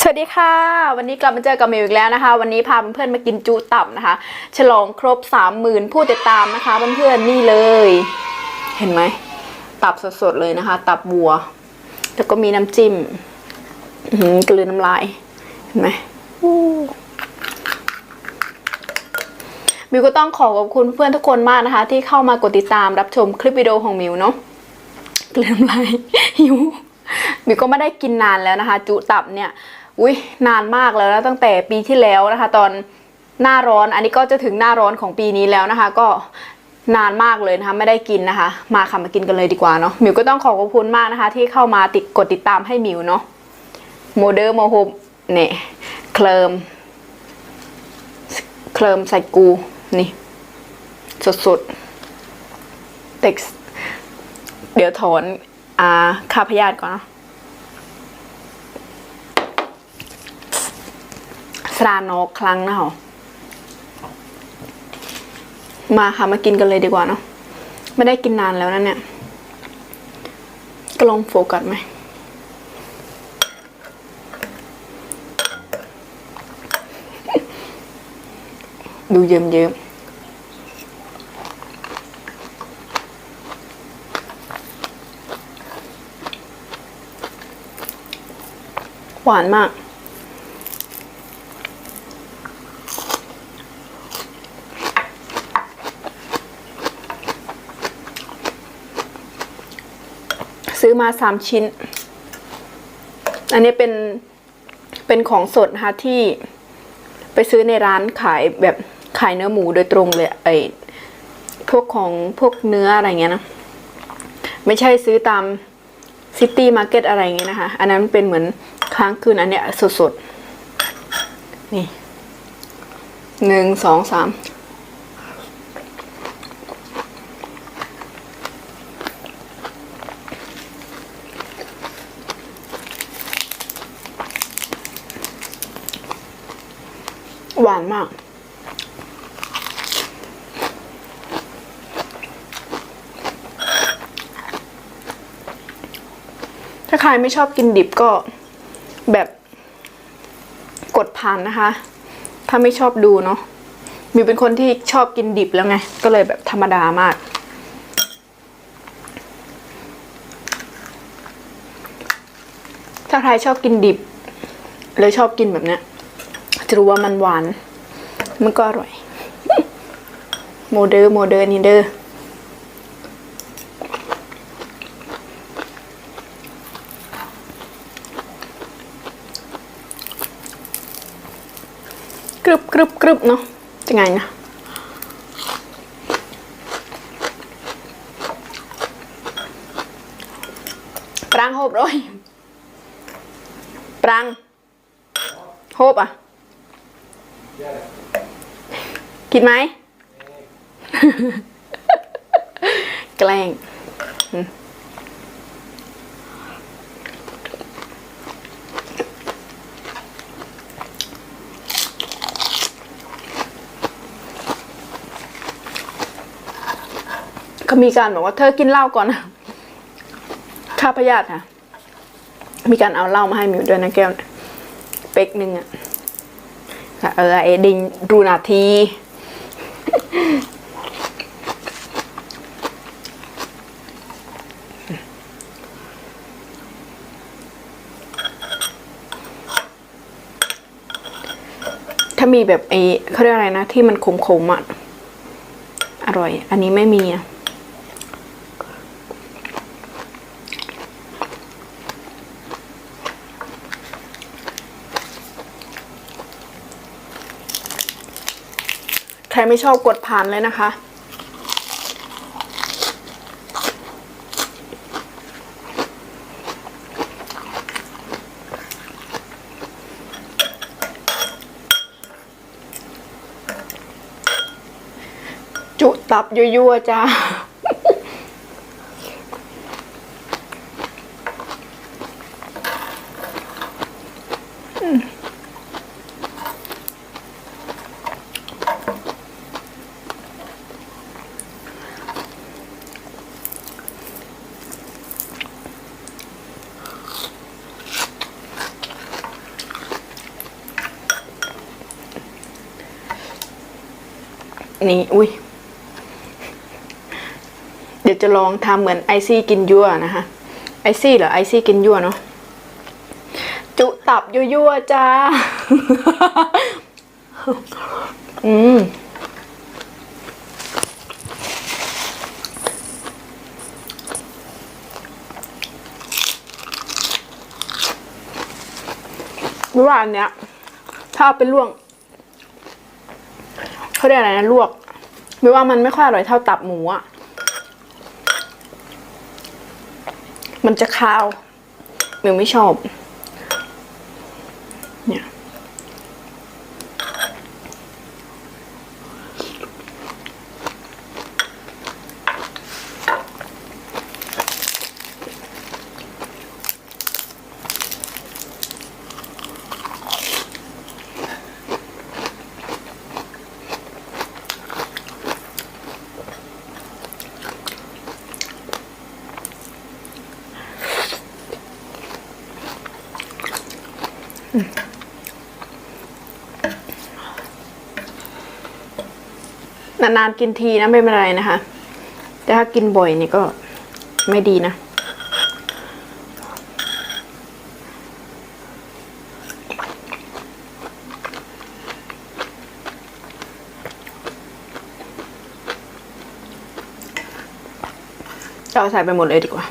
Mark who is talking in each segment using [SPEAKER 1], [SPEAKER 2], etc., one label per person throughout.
[SPEAKER 1] สวัสดีค่ะ วันนี้กลับมาเจอกับมิวอีกแล้วนะคะ วันนี้พาเพื่อนๆมากินจุตับนะคะ ฉลองครบ30,000ผู้ติดตามนะคะ เพื่อนๆนี่เลย เห็นไหม ตับสดๆเลยนะคะ ตับวัว แล้วก็มีน้ำจิ้มอืกลืนน้ำลาย เห็นไหมมิวก็ต้องขอขอบคุณเพื่อนทุกคนมากนะคะ ที่เข้ามากดติดตามรับชมคลิปวิดีโอของมิวเนาะกลืนน้ำลายหิวมิวก็ไม่ได้กินนานแล้วนะคะ จุตับเนี่ย อุ้ยนานมากแล้วนะตั้งแต่ปีที่แล้วนะคะ ตอนหน้าร้อนอันนี้ก็จะถึงหน้าร้อนของปีนี้แล้วนะคะ ก็นานมากเลยนะคะไม่ได้กินนะคะ มาค่ะมากินกันเลยดีกว่าเนาะมิวก็ต้องขอขอบคุณมากนะคะ ที่เข้ามาติดกดติดตามให้มิวเนาะโมเดอร์โมโฮมเนี่ยเคลิมเคลิมใส่กูนี่สดๆเต็กเดี๋ยวถอนอ่าคาพยาธิก่อนเนาะ รานกครั้งนะเหรอมาค่ะมากินกันเลยดีกว่าเนาะไม่ได้กินนานแล้วนะเนี่ยก็ลองโฟกัสไหมดูเยิ้มเยิ้มหวานมาก มาสามชิ้น อันนี้เป็นเป็นของสดนะคะที่ไปซื้อในร้านขายแบบขายเนื้อหมูโดยตรงเลยไอพวกของพวกเนื้ออะไรเงี้ยนะ ไม่ใช่ซื้อตามซิตี้มาร์เก็ตอะไรเงี้ยนะคะ อันนั้นเป็นเหมือนค้างคืนอันเนี้ยสดๆ นี่หนึ่งสองสาม หวานมาก ถ้าใครไม่ชอบกินดิบก็แบบกดผ่านนะคะ ถ้าไม่ชอบดูเนาะมิวเป็นคนที่ชอบกินดิบแล้วไง ก็เลยแบบธรรมดามาก ถ้าใครชอบกินดิบ เลยชอบกินแบบเนี้ย จะรู้ว่ามันหวาน มันก็อร่อย โมเดอร์โมเดอร์นี่เดอร์กรึบกรึบกรึบเนาะจะไงนะปรางโฮบร้อยปรางโฮบอะ กินไหม แกล้งอืมเขามีการบอกว่าเธอกินเหล้าก่อนนะข้าพยาธิค่ะ มีการเอาเหล้ามาให้มิวด้วยนะแก้วเป๊กหนึ่งอะ เออเอดิงรูนาทีถ้ามีแบบไอเขาเรียกอะไรนะ ที่มันขมๆอะ อร่อย อันนี้ไม่มีอะ ใครไม่ชอบกดผ่านเลยนะคะ จุตับยั่วๆจ้า นี่อุ้ยเดี๋ยวจะลองทำเหมือนไอซี่กินยั่วนะคะ ไอซี่เหรอไอซี่กินยั่วเนาะจุตับยั่วๆจ้า อืมเมื่อวานเนี้ย ถ้าเอาไปลวก เขาเรียกอะไรนะลวกไม่ว่ามันไม่ค่อยอร่อยเท่าตับหมูอะมันจะคาวมิวไม่ชอบ เนี่ย นานๆกินทีนะไม่เป็นไรนะคะ แต่ถ้ากินบ่อยนี่ก็ไม่ดีนะ เราใส่ไปหมดเลยดีกว่า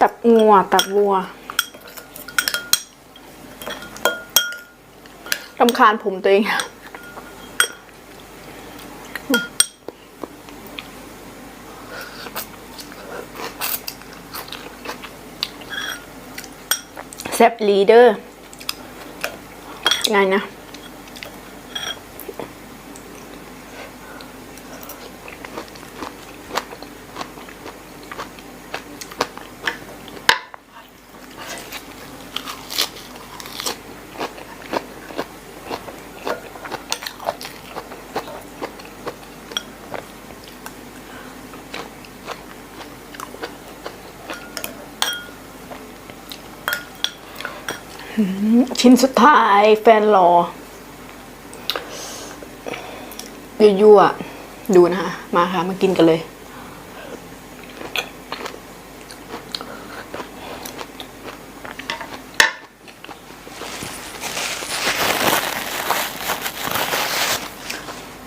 [SPEAKER 1] ตับงัวตับวัว รำคาญผมตัวเองแซบลีเดอร์ไงนะ ชิ้นสุดท้ายแฟนรอยั่วๆดูนะคะ มาค่ะ มากินกันเลย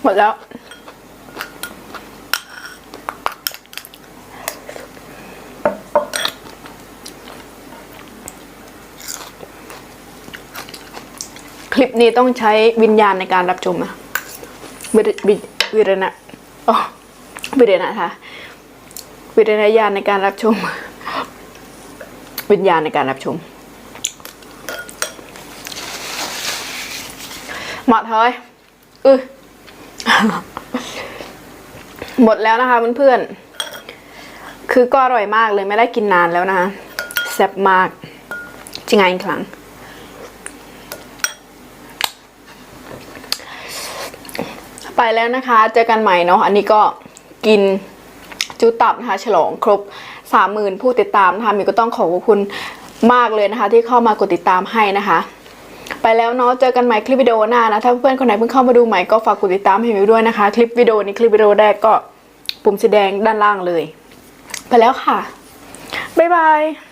[SPEAKER 1] หมดแล้ว คลิปนี้ต้องใช้วิญญาณในการรับชมนะวิรวิวิรณะอ๋อวิรณะค่ะ วิรณญาณในการรับชม วิญญาณในการรับชมหมดเฮ้ยอือหมดแล้วนะคะเพื่อนๆ คือก็อร่อยมากเลยไม่ได้กินนานแล้วนะคะแซ่บมากจริงไงอีกครั้ง ไปแล้วนะคะ เจอกันใหม่เนาะ อันนี้ก็กินจูตับนะคะฉลองครบสามหมื่นผู้ติดตามนะคะมิวก็ต้องขอบคุณมากเลยนะคะ ที่เข้ามากดติดตามให้นะคะ ไปแล้วเนาะเจอกันใหม่คลิปวิดีโอหน้านะถ้าเพื่อนคนไหนเพิ่งเข้ามาดูใหม่ก็ฝากกดติดตามให้มิวด้วยนะคะ คลิปวิดีโอนี้คลิปวิดีโอแรกก็ปุ่มสีแดงด้านล่างเลย ไปแล้วค่ะบ๊ายบาย